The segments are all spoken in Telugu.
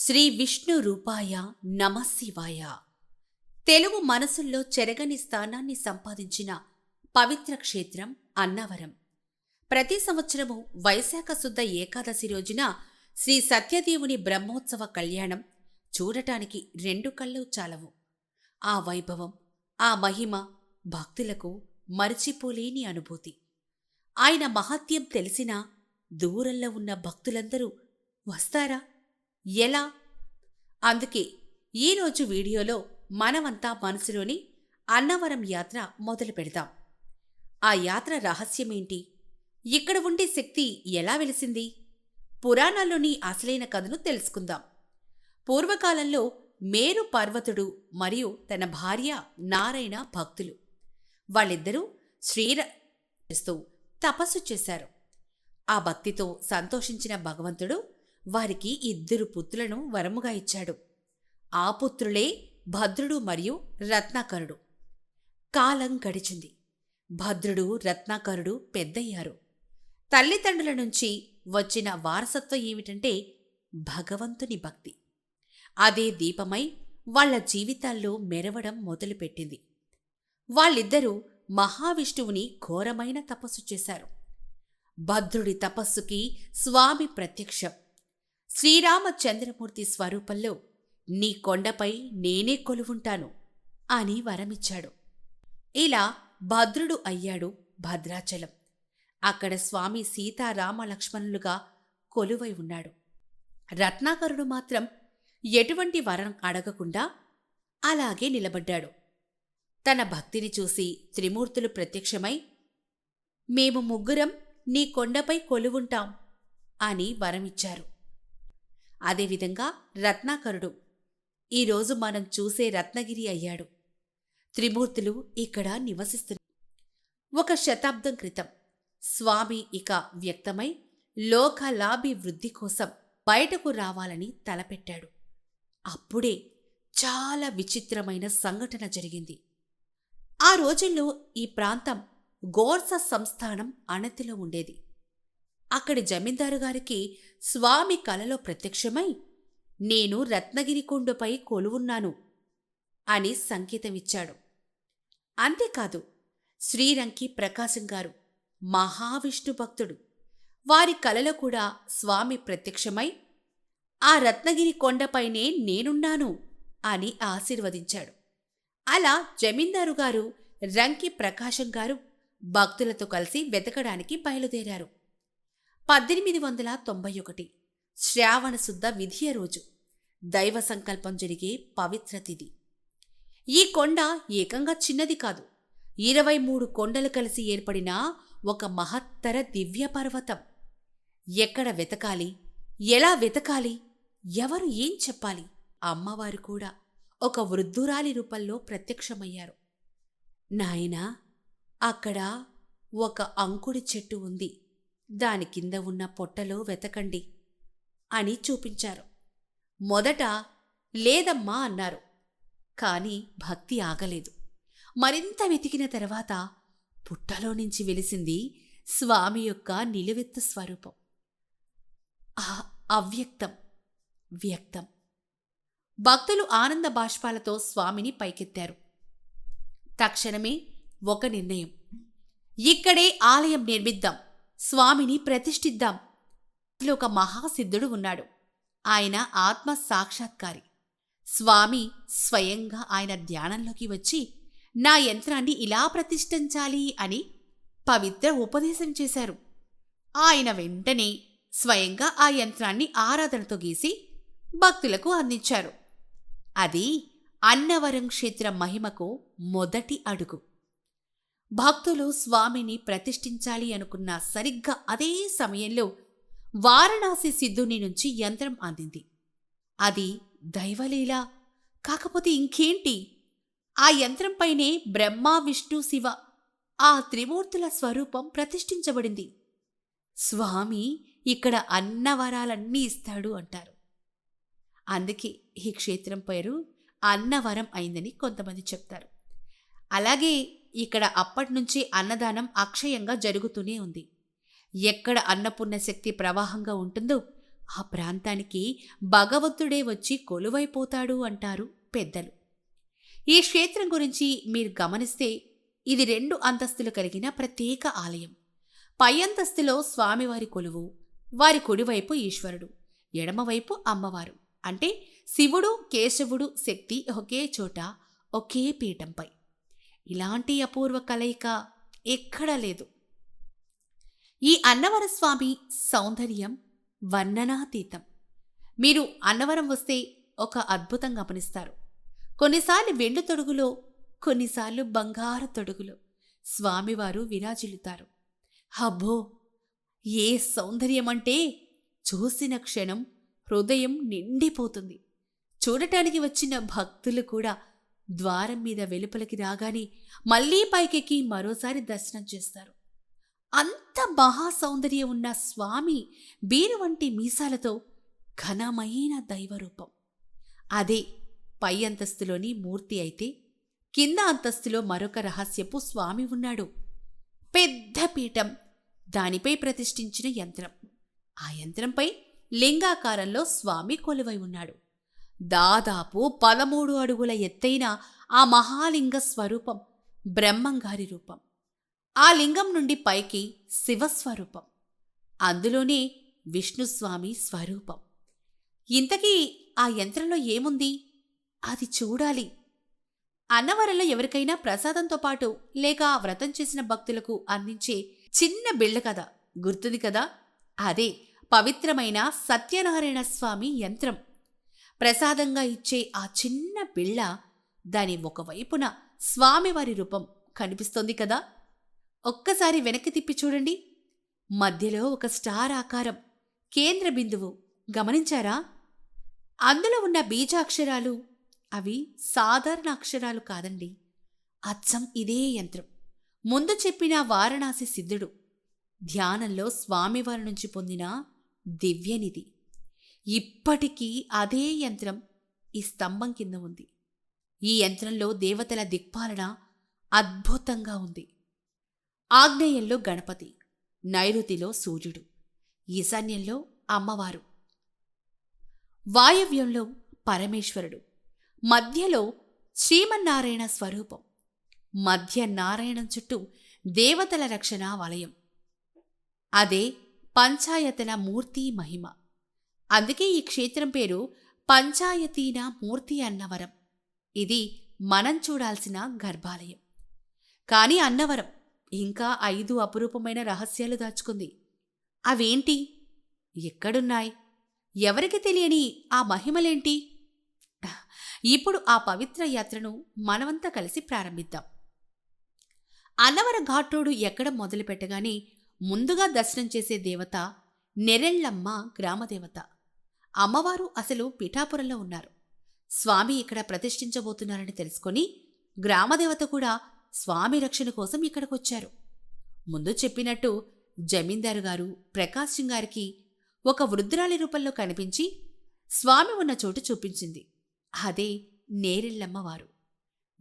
శ్రీ విష్ణు రూపాయ నమశివాయ తెలుగు మనసుల్లో చెరగని స్థానాన్ని సంపాదించిన పవిత్ర క్షేత్రం అన్నవరం. ప్రతి సంవత్సరము వైశాఖ శుద్ధ ఏకాదశి రోజున శ్రీ సత్యదేవుని బ్రహ్మోత్సవ కళ్యాణం చూడటానికి రెండు కళ్ళు చాలవు. ఆ వైభవం ఆ మహిమ భక్తులకు మరిచిపోలేని అనుభూతి. ఆయన మహత్యం తెలిసినా దూరంలో ఉన్న భక్తులందరూ వస్తారా? ఎలా? అందుకే ఈరోజు వీడియోలో మనమంతా మనసులోని అన్నవరం యాత్ర మొదలు పెడదాం. ఆ యాత్ర రహస్యమేంటి? ఇక్కడ ఉండే శక్తి ఎలా వెలిసింది? పురాణాల్లోని అసలైన కథను తెలుసుకుందాం. పూర్వకాలంలో మేరు పర్వతుడు మరియు తన భార్య నారాయణ భక్తులు వాళ్ళిద్దరూ శ్రీర చేస్తూ తపస్సు చేశారు. ఆ భక్తితో సంతోషించిన భగవంతుడు వారికి ఇద్దరు పుత్రులను వరముగా ఇచ్చాడు. ఆ పుత్రులే భద్రుడు మరియు రత్నాకరుడు. కాలం గడిచింది. భద్రుడు రత్నాకరుడు పెద్దయ్యారు. తల్లిదండ్రుల నుంచి వచ్చిన వారసత్వం ఏమిటంటే భగవంతుని భక్తి. అదే దీపమై వాళ్ళ జీవితాల్లో మెరవడం మొదలుపెట్టింది. వాళ్ళిద్దరూ మహావిష్ణువుని ఘోరమైన తపస్సు చేశారు. భద్రుడి తపస్సుకి స్వామి ప్రత్యక్షం. శ్రీరామచంద్రమూర్తి స్వరూపంలో నీ కొండపై నేనే కొలువుంటాను అని వరమిచ్చాడు. ఇలా భద్రుడు అయ్యాడు భద్రాచలం. అక్కడ స్వామి సీతారామ లక్ష్మణులుగా కొలువై ఉన్నాడు. రత్నాకరుడు మాత్రం ఎటువంటి వరం అడగకుండా అలాగే నిలబడ్డాడు. తన భక్తిని చూసి త్రిమూర్తులు ప్రత్యక్షమై మేము ముగ్గురం నీ కొండపై కొలువుంటాం అని వరమిచ్చారు. అదేవిధంగా రత్నాకరుడు. ఈరోజు మనం చూసే రత్నగిరి అయ్యాడు. త్రిమూర్తులు ఇక్కడ నివసిస్తున్నారు ఒక శతాబ్దం క్రితం స్వామి ఇక వ్యక్తమై లోకలాభి వృద్ధి కోసం బయటకు రావాలని తలపెట్టాడు. అప్పుడే చాలా విచిత్రమైన సంఘటన జరిగింది. ఆ రోజుల్లో ఈ ప్రాంతం గోర్స సంస్థానం అనతిలో ఉండేది. అక్కడి జమీందారు గారికి స్వామి కలలో ప్రత్యక్షమై నేను రత్నగిరి కొండపై కొలువున్నాను అని సంకేతమిచ్చాడు. అంతేకాదు శ్రీరంకి ప్రకాశం గారు మహావిష్ణు భక్తుడు. వారి కలలో కూడా స్వామి ప్రత్యక్షమై ఆ రత్నగిరి కొండపైనే నేనున్నాను అని ఆశీర్వదించాడు. అలా జమీందారు గారు రంకి ప్రకాశం గారు భక్తులతో కలిసి వెతకడానికి బయలుదేరారు. పద్దెనిమిది వందల తొంభై ఒకటి. శ్రావణ శుద్ధ విధియ రోజు. దైవ సంకల్పం జరిగే పవిత్ర తిథి. ఈ కొండ ఏకంగా చిన్నది కాదు. ఇరవై మూడు కొండలు కలిసి ఏర్పడిన ఒక మహత్తర దివ్య పర్వతం. ఎక్కడ వెతకాలి? ఎలా వెతకాలి? ఎవరు ఏం చెప్పాలి? అమ్మవారు కూడా ఒక వృద్ధురాలి రూపంలో ప్రత్యక్షమయ్యారు. నాయనా అక్కడ ఒక అంకుడి చెట్టు ఉంది. దాని కింద ఉన్న పొట్టలో వెతకండి అని చూపించారు. మొదట లేదమ్మా అన్నారు. కాని భక్తి ఆగలేదు. మరింత వెతికిన తర్వాత పుట్టలో నుంచి వెలిసింది స్వామి యొక్క నిలువెత్తు స్వరూపం. ఆ అవ్యక్తం వ్యక్తం. భక్తులు ఆనంద బాష్పాలతో స్వామిని పైకెత్తారు. తక్షణమే ఒక నిర్ణయం. ఇక్కడే ఆలయం నిర్మిద్దాం. స్వామిని ప్రతిష్ఠిద్దాం. ఒక మహాసిద్ధుడు ఉన్నాడు. ఆయన ఆత్మ సాక్షాత్కారి. స్వామి స్వయంగా ఆయన ధ్యానంలోకి వచ్చి నా యంత్రాన్ని ఇలా ప్రతిష్ఠించాలి అని పవిత్ర ఉపదేశం చేశారు. ఆయన వెంటనే స్వయంగా ఆ యంత్రాన్ని ఆరాధనతో గీసి భక్తులకు అందించారు. అది అన్నవరం క్షేత్ర మహిమకు మొదటి అడుగు. భక్తులు స్వామిని ప్రతిష్ఠించాలి అనుకున్న సరిగ్గా అదే సమయంలో వారణాసి సిద్ధుని నుంచి యంత్రం అందింది. అది దైవలీల. కాకపోతే ఇంకేంటి? ఆ యంత్రంపైనే బ్రహ్మ విష్ణు శివ ఆ త్రిమూర్తుల స్వరూపం ప్రతిష్ఠించబడింది. స్వామి ఇక్కడ అన్నవరాలన్నీ ఇస్తాడు అంటారు. అందుకే ఈ క్షేత్రం పేరు అన్నవరం అయిందని కొంతమంది చెప్తారు. అలాగే ఇక్కడ అప్పటినుంచి అన్నదానం అక్షయంగా జరుగుతూనే ఉంది. ఎక్కడ అన్నపూర్ణ శక్తి ప్రవాహంగా ఉంటుందో ఆ ప్రాంతానికి భగవంతుడే వచ్చి కొలువైపోతాడు అంటారు పెద్దలు. ఈ క్షేత్రం గురించి మీరు గమనిస్తే ఇది రెండు అంతస్తులు కలిగిన ప్రత్యేక ఆలయం. పై అంతస్తులో స్వామివారి కొలువు వారి కుడివైపు ఈశ్వరుడు ఎడమవైపు అమ్మవారు. అంటే శివుడు కేశవుడు శక్తి ఒకే చోట ఒకే పీఠంపై. ఇలాంటి అపూర్వ కలయిక ఎక్కడా లేదు. ఈ అన్నవర స్వామి సౌందర్యం వర్ణనాతీతం. మీరు అన్నవరం వస్తే ఒక అద్భుతం గమనిస్తారు కొన్నిసార్లు వెండు తొడుగులో కొన్నిసార్లు బంగారు తొడుగులో స్వామివారు విరాజిల్లుతారు. అబ్బో! ఏ సౌందర్యమంటే చూసిన క్షణం హృదయం నిండిపోతుంది. చూడటానికి వచ్చిన భక్తులు కూడా ద్వారం మీద వెలుపలికి రాగానే మళ్ళీ పైకెక్కి మరోసారి దర్శనం చేస్తారు. అంత మహాసౌందర్యం ఉన్న స్వామి బీరు వంటి మీసాలతో ఘనమైన దైవరూపం. అదే పై అంతస్తులోని మూర్తి అయితే కింద అంతస్తులో మరొక రహస్యపు స్వామి ఉన్నాడు. పెద్ద పీఠం దానిపై ప్రతిష్ఠించిన యంత్రం. ఆ యంత్రంపై లింగాకారంలో స్వామి కొలువై ఉన్నాడు. దాదాపు పదమూడు అడుగుల ఎత్తైన ఆ మహాలింగ స్వరూపం బ్రహ్మంగారి రూపం. ఆ లింగం నుండి పైకి శివస్వరూపం. అందులోనే విష్ణుస్వామి స్వరూపం. ఇంతకీ ఆ యంత్రంలో ఏముంది? అది చూడాలి. అన్నవరంలో ఎవరికైనా ప్రసాదంతో పాటు లేక వ్రతం చేసిన భక్తులకు అందించే చిన్న బిళ్ళ కథ గుర్తుంది కదా? అదే పవిత్రమైన సత్యనారాయణ స్వామి యంత్రం. ప్రసాదంగా ఇచ్చే ఆ చిన్న పిళ్ళ దాని ఒకవైపున స్వామివారి రూపం కనిపిస్తోంది కదా. ఒక్కసారి వెనక్కి తిప్పి చూడండి. మధ్యలో ఒక స్టార్ ఆకారం కేంద్ర బిందువు గమనించారా? అందులో ఉన్న బీజాక్షరాలు అవి సాధారణ అక్షరాలు కాదండి. అచ్చం ఇదే యంత్రం. ముందు చెప్పిన వారణాసి సిద్ధుడు. ధ్యానంలో స్వామివారి నుంచి పొందిన దివ్యనిధి. ఇప్పటికీ అదే యంత్రం ఈ స్తంభం కింద ఉంది. ఈ యంత్రంలో దేవతల దిక్పాలన అద్భుతంగా ఉంది. ఆగ్నేయంలో గణపతి నైరుతిలో సూర్యుడు ఈశాన్యంలో అమ్మవారు. వాయవ్యంలో పరమేశ్వరుడు మధ్యలో శ్రీమన్నారాయణ స్వరూపం మధ్య నారాయణం చుట్టూ దేవతల రక్షణ వలయం. అదే పంచాయతన మూర్తి మహిమ. అందుకే ఈ క్షేత్రం పేరు పంచాయతీన మూర్తి అన్నవరం. ఇది మనం చూడాల్సిన గర్భాలయం. కానీ అన్నవరం ఇంకా ఐదు అపురూపమైన రహస్యాలు దాచుకుంది. అవేంటి? ఎక్కడున్నాయి? ఎవరికి తెలియని ఆ మహిమలేంటి? ఇప్పుడు ఆ పవిత్ర యాత్రను మనమంతా కలిసి ప్రారంభిద్దాం. అన్నవర ఘాట్ రోడ్డు ఎక్కడ మొదలుపెట్టగానే ముందుగా దర్శనం చేసే దేవత నెరెళ్ళమ్మ గ్రామదేవత. అమ్మవారు అసలు పిఠాపురంలో ఉన్నారు. స్వామి ఇక్కడ ప్రతిష్ఠించబోతున్నారని తెలుసుకొని గ్రామదేవత కూడా స్వామి రక్షణ కోసం ఇక్కడికొచ్చారు. ముందు చెప్పినట్టు జమీందారు గారు ప్రకాశ్ సింగ్ గారికి ఒక వృద్ధురాలి రూపంలో కనిపించి స్వామి ఉన్న చోటు చూపించింది. అదే నేరెళ్ళమ్మవారు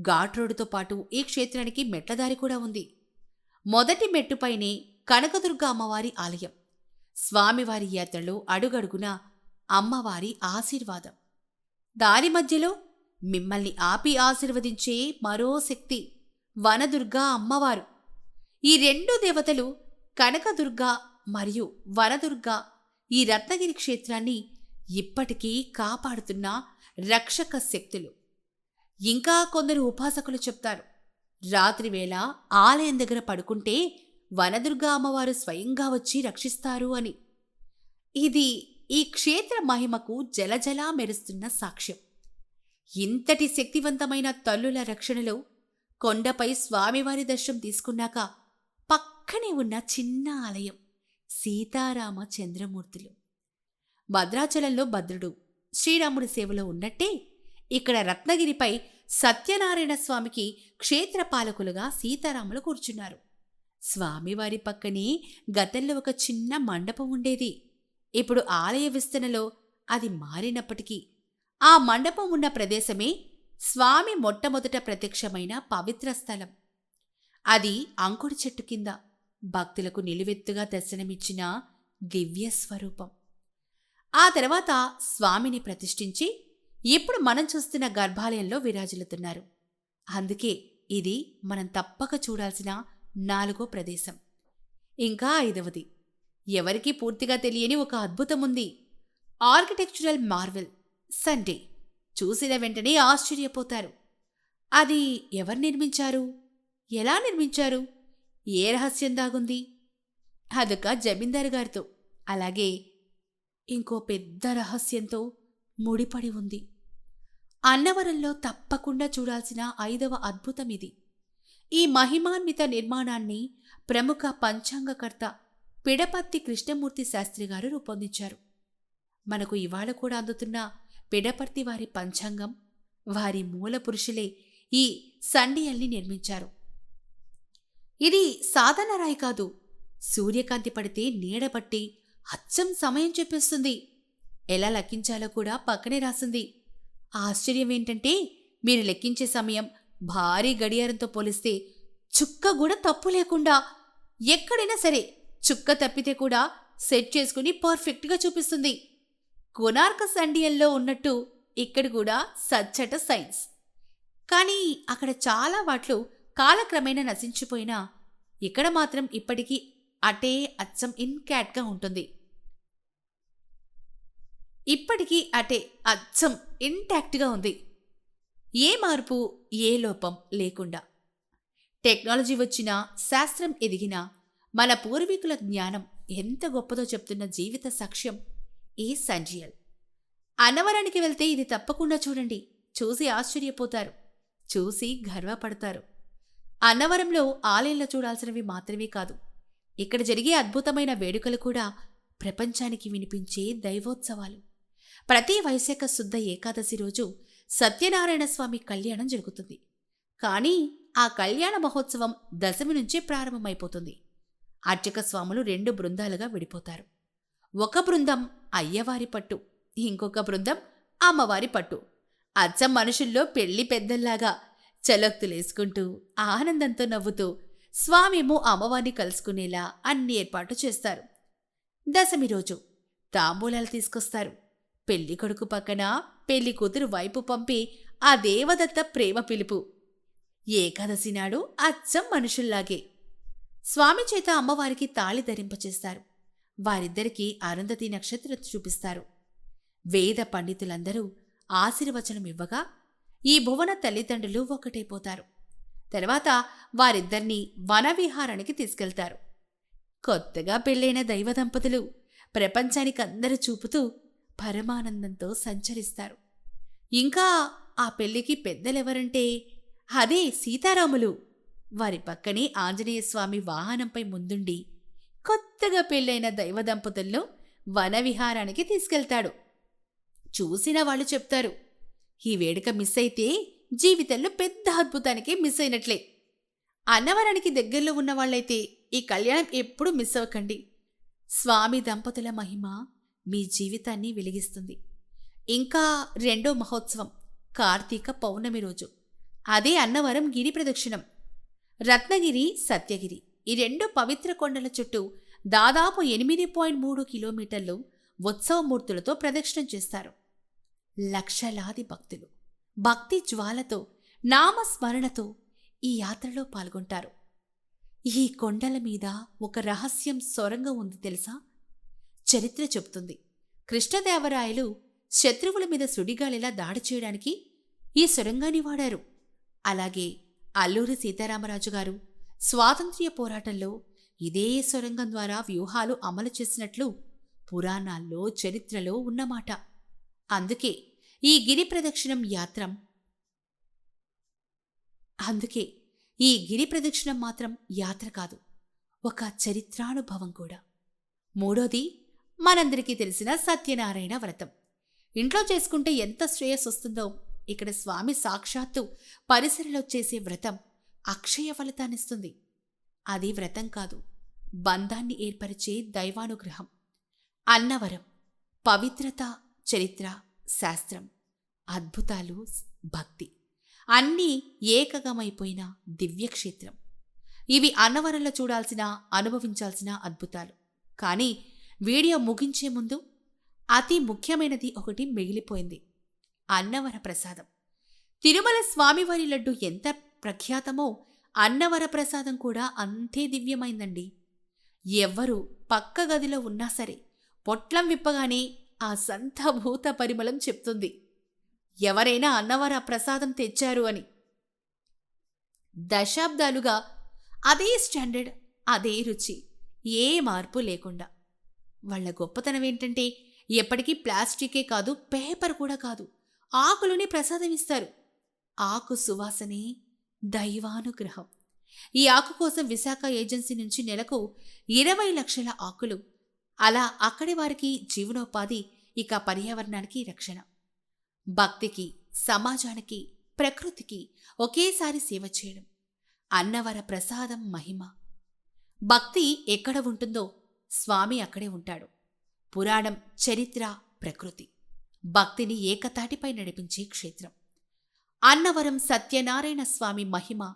ఘాట్ రోడ్డుతో పాటు ఈ క్షేత్రానికి మెట్లదారి కూడా ఉంది. మొదటి మెట్టుపైనే కనకదుర్గ అమ్మవారి ఆలయం. స్వామివారి యాత్రలో అడుగడుగున అమ్మవారి ఆశీర్వాదం. దారి మధ్యలో మిమ్మల్ని ఆపి ఆశీర్వదించే మరో శక్తి వనదుర్గ అమ్మవారు. ఈ రెండు దేవతలు కనకదుర్గ మరియు వనదుర్గ ఈ రత్నగిరి క్షేత్రాన్ని ఇప్పటికీ కాపాడుతున్న రక్షక శక్తులు. ఇంకా కొందరు ఉపాసకులు చెప్తారు రాత్రివేళ ఆలయం దగ్గర పడుకుంటే వనదుర్గ అమ్మవారు స్వయంగా వచ్చి రక్షిస్తారు అని. ఇది ఈ క్షేత్ర మహిమకు జలజలా మెరుస్తున్న సాక్ష్యం. ఇంతటి శక్తివంతమైన తల్లుల రక్షణలో కొండపై స్వామివారి దర్శనం తీసుకున్నాక పక్కనే ఉన్న చిన్న ఆలయం సీతారామ చంద్రమూర్తులు. భద్రాచలంలో భద్రుడు శ్రీరాముడి సేవలో ఉన్నట్టే ఇక్కడ రత్నగిరిపై సత్యనారాయణ స్వామికి క్షేత్రపాలకులుగా సీతారాములు కూర్చున్నారు. స్వామివారి పక్కనే గతంలో ఒక చిన్న మండపం ఉండేది. ఇప్పుడు ఆలయ విస్తరణలో అది మారినప్పటికీ ఆ మండపం ఉన్న ప్రదేశమే స్వామి మొట్టమొదట ప్రత్యక్షమైన పవిత్ర స్థలం. అది అంకుడి చెట్టు కింద భక్తులకు నిలువెత్తుగా దర్శనమిచ్చిన దివ్య స్వరూపం. ఆ తర్వాత స్వామిని ప్రతిష్ఠించి ఇప్పుడు మనం చూస్తున్న గర్భాలయంలో విరాజులుతున్నారు అందుకే ఇది మనం తప్పక చూడాల్సిన నాలుగో ప్రదేశం. ఇంకా ఐదవది. ఎవరికీ పూర్తిగా తెలియని ఒక అద్భుతం ఉంది ఆర్కిటెక్చరల్ మార్వెల్ సండే. చూసిన వెంటనే ఆశ్చర్యపోతారు. అది ఎవరు నిర్మించారు? ఎలా నిర్మించారు? ఏ రహస్యం దాగుంది? అదొక జమీందారు గారితో అలాగే ఇంకో పెద్ద రహస్యంతో ముడిపడి ఉంది. అన్నవరంలో తప్పకుండా చూడాల్సిన ఐదవ అద్భుతం ఇది ఈ మహిమాన్విత నిర్మాణాన్ని ప్రముఖ పంచాంగకర్త పిడపత్తి కృష్ణమూర్తి శాస్త్రి గారు రూపొందించారు. మనకు ఇవాళ కూడా అందుతున్న పిడపర్తి వారి పంచాంగం వారి మూల పురుషులే ఈ సండియల్ని నిర్మించారు. ఇది సాధారణ రాయి కాదు. సూర్యకాంతి పడితే నీడబట్టి అచ్చం సమయం చెప్పేస్తుంది. ఎలా లెక్కించాలో కూడా పక్కనే రాసింది. ఆశ్చర్యం ఏంటంటే మీరు లెక్కించే సమయం భారీ గడియారంతో పోలిస్తే చుక్క కూడా తప్పు లేకుండా ఎక్కడైనా సరే చుక్క తప్పితే కూడా సెట్ చేసుకుని పర్ఫెక్ట్గా చూపిస్తుంది. కొనార్క సండియల్లో ఉన్నట్టు ఇక్కడ కూడా సచ్చట సైన్స్. కానీ అక్కడ చాలా వాట్లు కాలక్రమేణా నశించిపోయినా ఇక్కడ మాత్రం ఇప్పటికీ అటే అచ్చం ఇన్కాట్గా ఉంటుంది. ఇప్పటికీ అటే అచ్చం ఇంటాక్ట్గా ఉంది. ఏ మార్పు ఏ లోపం లేకుండా. టెక్నాలజీ వచ్చినా శాస్త్రం ఎదిగినా మన పూర్వీకుల జ్ఞానం ఎంత గొప్పదో చెప్తున్న జీవిత సాక్ష్యం ఈ సంజియల్. అన్నవరానికి వెళ్తే ఇది తప్పకుండా చూడండి. చూసి ఆశ్చర్యపోతారు. చూసి గర్వపడతారు. అన్నవరంలో ఆలయంలో చూడాల్సినవి మాత్రమే కాదు. ఇక్కడ జరిగే అద్భుతమైన వేడుకలు కూడా ప్రపంచానికి వినిపించే దైవోత్సవాలు. ప్రతి వైశాఖ శుద్ధ ఏకాదశి రోజు సత్యనారాయణ స్వామి కళ్యాణం జరుగుతుంది. కానీ ఆ కళ్యాణ మహోత్సవం దశమి నుంచే ప్రారంభమైపోతుంది. అర్చక స్వాములు రెండు బృందాలుగా విడిపోతారు. ఒక బృందం అయ్యవారి పట్టు ఇంకొక బృందం అమ్మవారి పట్టు. అచ్చం మనుషుల్లో పెళ్ళి పెద్దల్లాగా చలోక్తులేసుకుంటూ ఆనందంతో నవ్వుతూ స్వామేమో అమ్మవారిని కలుసుకునేలా అన్ని ఏర్పాటు చేస్తారు. దశమి రోజు తాంబూలాలు తీసుకొస్తారు. పెళ్ళి కొడుకు పక్కన పెళ్ళి కూతురు వైపు పంపి ఆ దేవదత్త ప్రేమ పిలుపు. ఏకాదశి నాడు అచ్చం మనుషుల్లాగే స్వామి చేత అమ్మవారికి తాళి ధరింపచేస్తారు. వారిద్దరికీ అరుంధతి నక్షత్రం చూపిస్తారు. వేద పండితులందరూ ఆశీర్వచనం ఇవ్వగా ఈ భువన తల్లిదండ్రులు ఒకటైపోతారు తర్వాత వారిద్దరినీ వనవిహారానికి తీసుకెళ్తారు. కొత్తగా పెళ్ళైన దైవ దంపతులు ప్రపంచానికి అందరూ చూపుతూ పరమానందంతో సంచరిస్తారు. ఇంకా ఆ పెళ్ళికి పెద్దలెవరంటే అదే సీతారాములు. వారి పక్కనే ఆంజనేయస్వామి వాహనంపై ముందుండి కొత్తగా పెళ్ళైన దైవ దంపతులను వనవిహారానికి తీసుకెళ్తాడు. చూసిన వాళ్ళు చెప్తారు ఈ వేడుక మిస్ అయితే జీవితంలో పెద్ద అద్భుతానికి మిస్ అయినట్లే. అన్నవరానికి దగ్గరలో ఉన్న వాళ్ళైతే ఈ కళ్యాణం ఎప్పుడూ మిస్ అవ్వకండి. స్వామి దంపతుల మహిమ మీ జీవితాన్ని వెలిగిస్తుంది. ఇంకా రెండో మహోత్సవం కార్తీక పౌర్ణమి రోజు. అదే అన్నవరం గిరి ప్రదక్షిణం. రత్నగిరి సత్యగిరి. ఈ రెండు పవిత్ర కొండల చుట్టూ దాదాపు ఎనిమిది పాయింట్ మూడు కిలోమీటర్లు ఉత్సవమూర్తులతో ప్రదక్షిణం చేస్తారు. లక్షలాది భక్తులు భక్తి జ్వాలతో నామస్మరణతో ఈ యాత్రలో పాల్గొంటారు. ఈ కొండల మీద ఒక రహస్యం సొరంగం ఉంది తెలుసా? చరిత్ర చెబుతుంది. కృష్ణదేవరాయలు శత్రువుల మీద సుడిగాలిలా దాడి చేయడానికి ఈ సొరంగాన్ని వాడారు. అలాగే అల్లూరి సీతారామరాజు గారు స్వాతంత్ర్య పోరాటంలో ఇదే సొరంగం ద్వారా వ్యూహాలు అమలు చేసినట్లు పురాణాల్లో చరిత్రలో ఉన్నమాట. అందుకే ఈ గిరి ప్రదక్షిణం యాత్రం అందుకే ఈ గిరి ప్రదక్షిణం మాత్రం యాత్ర కాదు ఒక చరిత్రానుభవం కూడా. మూడోది మనందరికీ తెలిసిన సత్యనారాయణ వ్రతం. ఇంట్లో చేసుకుంటే ఎంత శ్రేయస్ వస్తుందో ఇక్కడ స్వామి సాక్షాత్తు పరిసరలో చేసే వ్రతం అక్షయ ఫలితాన్నిస్తుంది. అది వ్రతం కాదు బంధాన్ని ఏర్పరిచే దైవానుగ్రహం. అన్నవరం పవిత్రత చరిత్ర శాస్త్రం అద్భుతాలు భక్తి. అన్నీ ఏకగమైపోయిన దివ్యక్షేత్రం. ఇవి అన్నవరంలో చూడాల్సిన అనుభవించాల్సిన అద్భుతాలు. కానీ వీడియో ముగించే ముందు అతి ముఖ్యమైనది ఒకటి మిగిలిపోయింది. అన్నవర ప్రసాదం తిరుమల స్వామివారి లడ్డు ఎంత ప్రఖ్యాతమో అన్నవర ప్రసాదం కూడా అంతే దివ్యమైందండి. ఎవ్వరు పక్క గదిలో ఉన్నా సరే పొట్లం విప్పగానే ఆ సంతభూత పరిమళం చెప్తుంది. ఎవరైనా అన్నవర ప్రసాదం తెచ్చారు అని. దశాబ్దాలుగా అదే స్టాండర్డ్ అదే రుచి ఏ మార్పు లేకుండా. వాళ్ళ గొప్పతనం ఏంటంటే ఎప్పటికీ ప్లాస్టికే కాదు పేపర్ కూడా కాదు. ఆకులని ప్రసాదమిస్తారు. ఆకు సువాసనే దైవానుగ్రహం. ఈ ఆకు కోసం విశాఖ ఏజెన్సీ నుంచి నెలకు ఇరవై లక్షల ఆకులు. అలా అక్కడి వారికి జీవనోపాధి ఇక పర్యావరణానికి రక్షణ. భక్తికి సమాజానికి ప్రకృతికి ఒకేసారి సేవ చేయడం. అన్నవర ప్రసాదం మహిమ. భక్తి ఎక్కడ ఉంటుందో స్వామి అక్కడే ఉంటాడు. పురాణం చరిత్ర ప్రకృతి. భక్తిని ఏకతాటిపై నడిపించే క్షేత్రం. అన్నవరం సత్యనారాయణ స్వామి మహిమ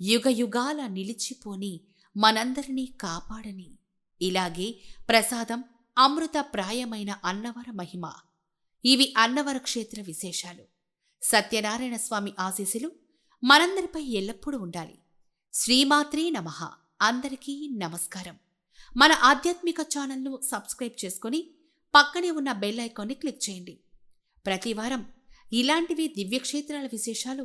యుగయుగాల నిలిచిపోని మనందరినీ కాపాడని. ఇలాగే ప్రసాదం అమృత ప్రాయమైన అన్నవర మహిమ. ఇవి అన్నవర క్షేత్ర విశేషాలు. సత్యనారాయణ స్వామి ఆశీస్సులు మనందరిపై ఎల్లప్పుడూ ఉండాలి. శ్రీమాత్రే నమః. అందరికీ నమస్కారం. మన ఆధ్యాత్మిక ఛానల్ను సబ్స్క్రైబ్ చేసుకొని పక్కనే ఉన్న బెల్ ఐకాన్ని క్లిక్ చేయండి. ప్రతివారం ఇలాంటివి దివ్యక్షేత్రాల విశేషాలు